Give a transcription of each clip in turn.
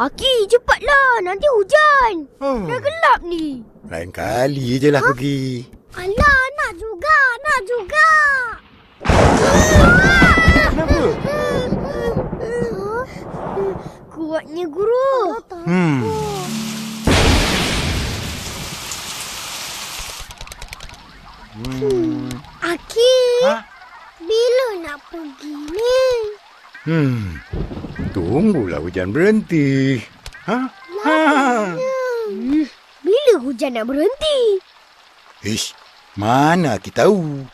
Aki, cepatlah. Nanti hujan. Oh, Dah gelap ni. lain kali je lah pergi. Alah, nak juga. Nak juga. Kenapa? Kuatnya guru. Hmm. Aki, Ha? bila nak pergi ni? Hmm. Tunggulah hujan berhenti. Ha? Ha. Hmm. Bila hujan nak berhenti? Ish, mana kita tahu?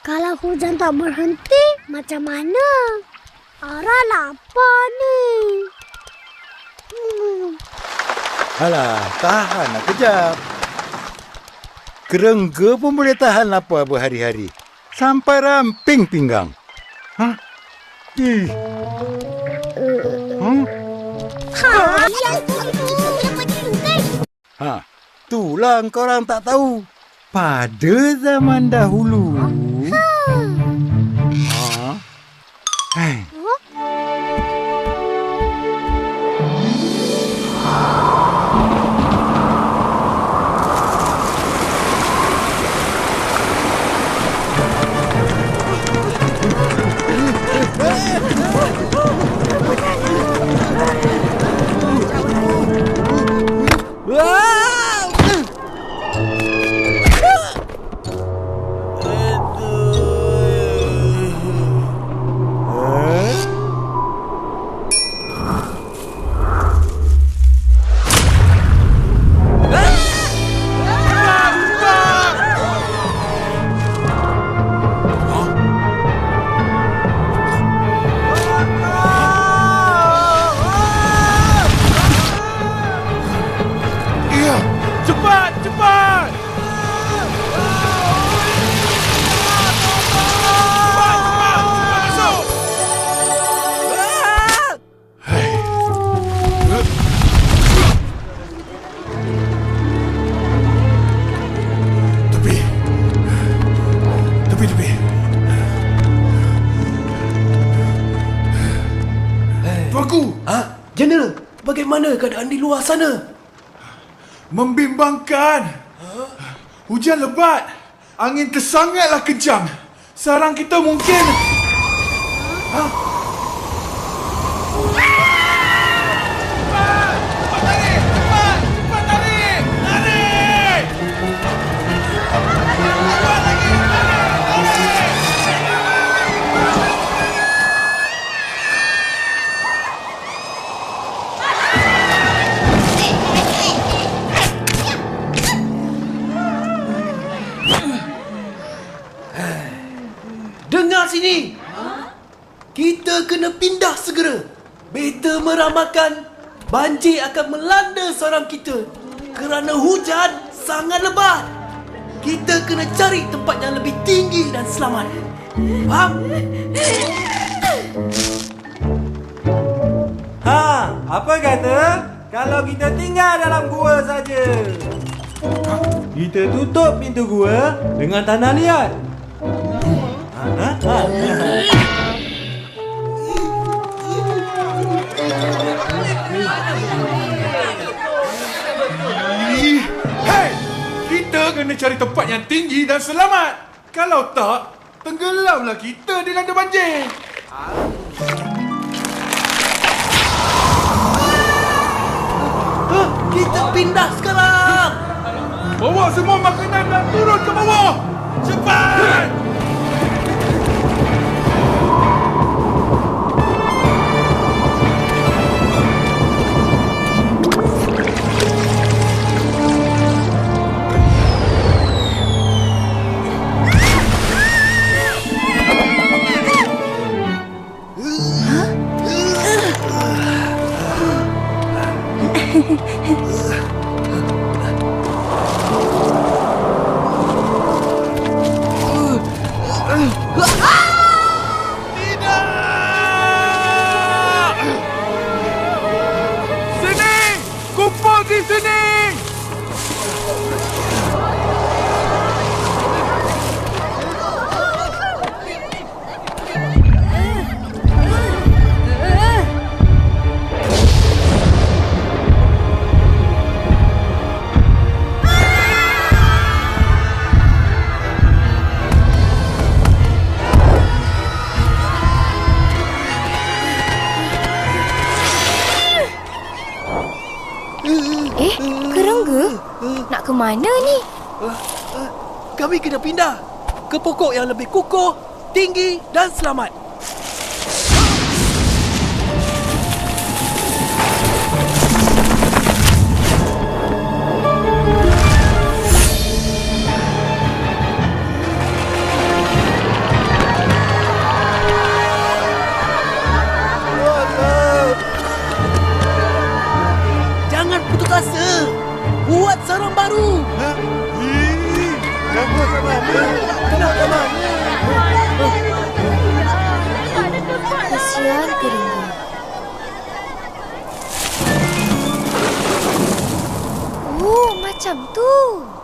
Kalau hujan tak berhenti, macam mana? Ara lapar ni. Hmm. Alah, tahanlah kejap. Kerengga pun boleh tahan lapar berhari-hari. Sampai ramping pinggang. Ha? Ih. Ha, itulah korang tak tahu. Pada zaman dahulu. Bagaimana keadaan di luar sana? Membimbangkan. Hujan lebat. Angin tersangatlah kejam. Sarang kita mungkin... Ha? Sini. Kita kena pindah segera. Beta meramalkan banjir akan melanda sarang kita kerana hujan sangat lebat. Kita kena cari tempat yang lebih tinggi dan selamat. Faham? Ha, apa kata? Kalau kita tinggal dalam gua saja. Kita tutup pintu gua dengan tanah liat. Hei! Kita kena cari tempat yang tinggi dan selamat. Kalau tak, tenggelamlah kita dilanda banjir. Ha, kita pindah sekarang. Bawa semua makanan dan turun ke bawah. Cepat! Eh, kerengga? Nak ke mana ni? Kami kena pindah ke pokok yang lebih kukuh, tinggi dan selamat. Oh, macam tu.